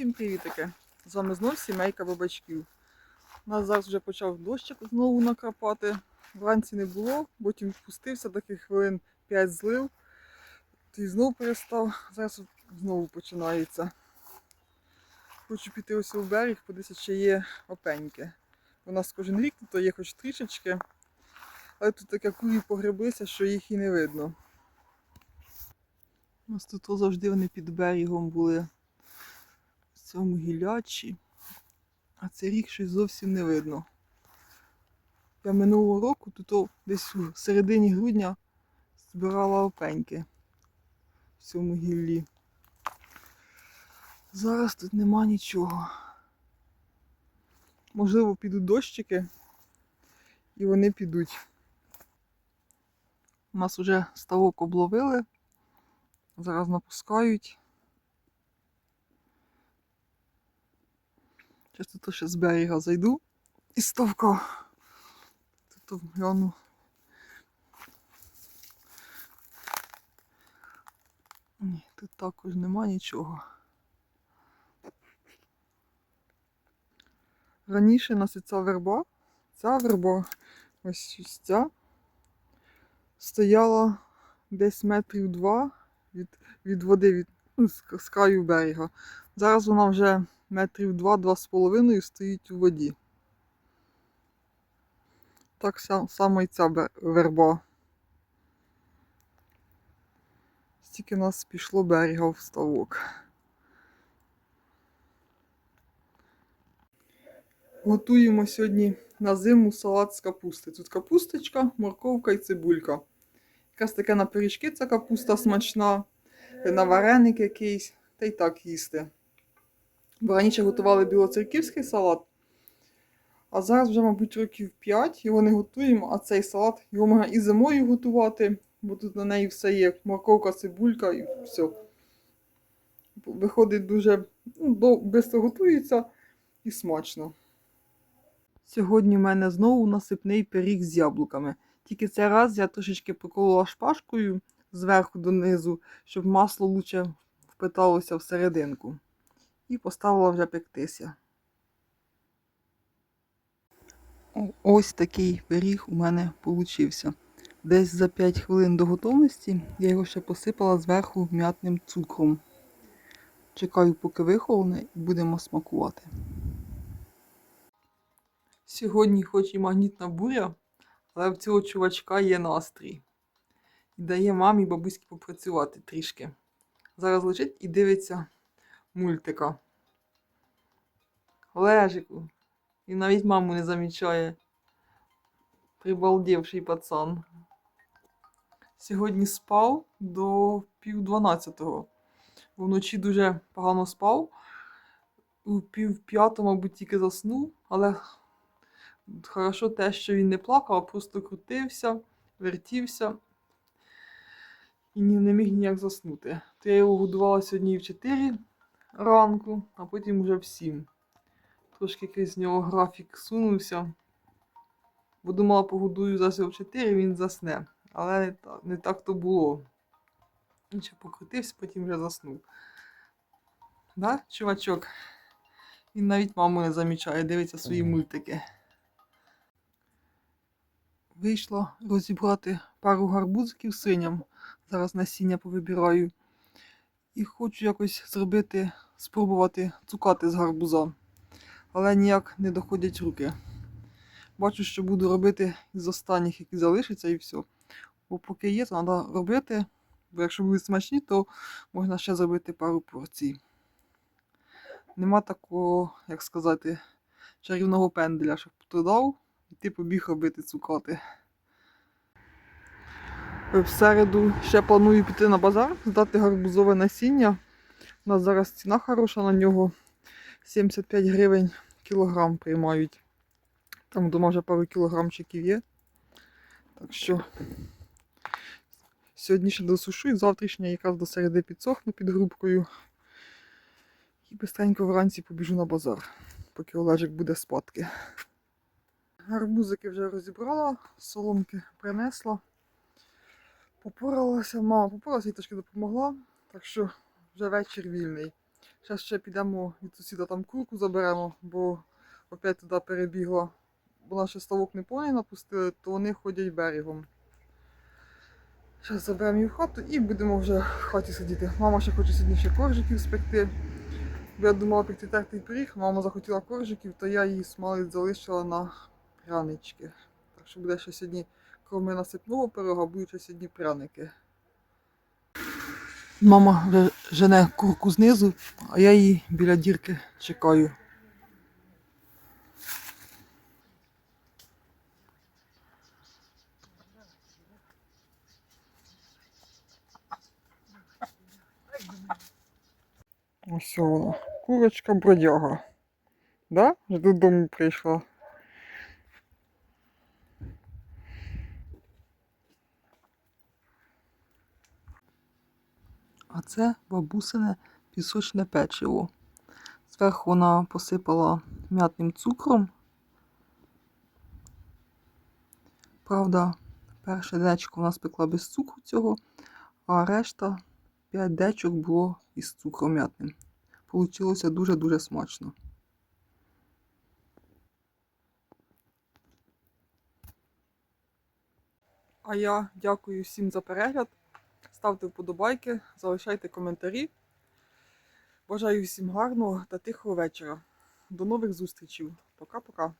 Всім привітики! З вами знов сімейка бабачків. У нас зараз вже почав дощик знову накрапати. Вранці не було, потім спустився таких хвилин 5 злив. І знову перестав. Зараз знову починається. Хочу піти ось у берег, подивитися, чи є опеньки. У нас кожен рік тут є хоч трішечки, але тут таке курі погреблися, що їх і не видно. У нас тут завжди вони під берегом були цьому гілячі, а цей рік щось зовсім не видно. Я минулого року тут десь у середині грудня збирала опеньки в цьому гіллі. Зараз тут нема нічого. Можливо, підуть дощики і вони підуть. У нас вже ставок обловили. Зараз напускають. Часто то ще з берега зайду із ставка. Тут гляну. Ні, тут також нема нічого. Раніше нас і ця верба, ця верба, ось ось ця, стояла десь метрів два від, від води, від, ну, з краю берега. Зараз вона вже метрів два-два з половиною стоїть у воді. Так само і ця верба. Стільки нас пішло берега в ставок. Готуємо сьогодні на зиму салат з капусти. Тут капусточка, морковка і цибулька. Якраз таке на пиріжки ця капуста смачна, на вареник якийсь, та й так їсти. Бо раніше готували білоцерківський салат, а зараз вже, мабуть, років 5 його не готуємо, а цей салат його можна і зимою готувати, бо тут на неї все є морковка, цибулька і все. Виходить дуже ну, швидко готується і смачно. Сьогодні в мене знову насипний пиріг з яблуками. Тільки цей раз я трошечки проколола шпажкою зверху донизу, щоб масло лучше впиталося всерединку. І поставила вже пектися. Ось такий пиріг у мене получився. Десь за 5 хвилин до готовності я його ще посипала зверху м'ятним цукром. Чекаю, поки вихолоне, і будемо смакувати. Сьогодні хоч і магнітна буря, але в цього чувачка є настрій. І дає мамі і бабуськи попрацювати трішки. Зараз лежить і дивиться мультика. Лежику. І навіть маму не замічає. Прибалдівший пацан. Сьогодні спав до пів дванадцятого. Вночі дуже погано спав. У пів п'ятого, мабуть, тільки заснув, але хорошо те, що він не плакав, а просто крутився, вертівся і не міг ніяк заснути. То я його годувала сьогодні в 4 ранку, а потім вже в 7. Трошки якийсь з нього графік сунувся. Бо думала, погодую зараз в 4, він засне. Але не так, не так то було. Він ще покрутився, потім вже заснув. Да, чувачок? Він навіть маму не замічає, дивиться свої мультики. Вийшла розібрати пару гарбузиків синям. Зараз насіння повибираю. І хочу якось зробити, спробувати цукати з гарбуза. Але ніяк не доходять руки. Бачу, що буду робити з останніх, які залишаться, і все. Бо поки є, то треба робити. Бо якщо будуть смачні, то можна ще зробити пару порцій. Нема такого, як сказати, чарівного пенделя, щоб додав, і ти побіг робити цукати. В середу ще планую піти на базар, здати гарбузове насіння. У нас зараз ціна хороша на нього. 75 гривень кілограм приймають. Там вдома вже пару кілограмчиків є. Так що сьогодні ще досушу і завтрашня якраз до середи підсохну під грубкою. І бистренько вранці побіжу на базар, поки Олежик буде спадки. Гарбузики вже розібрала, соломки принесла. Попоралася, мама попоралася і трошки допомогла, так що вже вечір вільний. Зараз ще підемо від сусіда там курку заберемо, бо опять туди перебігла. Вона ще ставок не повний напустили, то вони ходять берегом. Зараз заберемо її в хату і будемо вже в хаті сидіти. Мама ще хоче сьогодні ще коржиків спекти. Бо я думала пекти тертий пиріг, мама захотіла коржиків, то я її смалець залишила на прянички. Так що буде ще сьогодні, крім насипного пирога, будуть ще сьогодні пряники. Мама жене курку знизу, а я її біля дірки чекаю. Ось вона. Курочка бродяга. Да? Вже додому прийшла. А це бабусине пісочне печиво. Зверху вона посипала м'ятним цукром. Правда, перше дечко вона спекла без цукру цього, а решта 5 дечок було із цукром м'ятним. Получилося дуже-дуже смачно. А я дякую всім за перегляд. Ставте вподобайки, залишайте коментарі. Бажаю всім гарного та тихого вечора. До нових зустрічей. Пока-пока.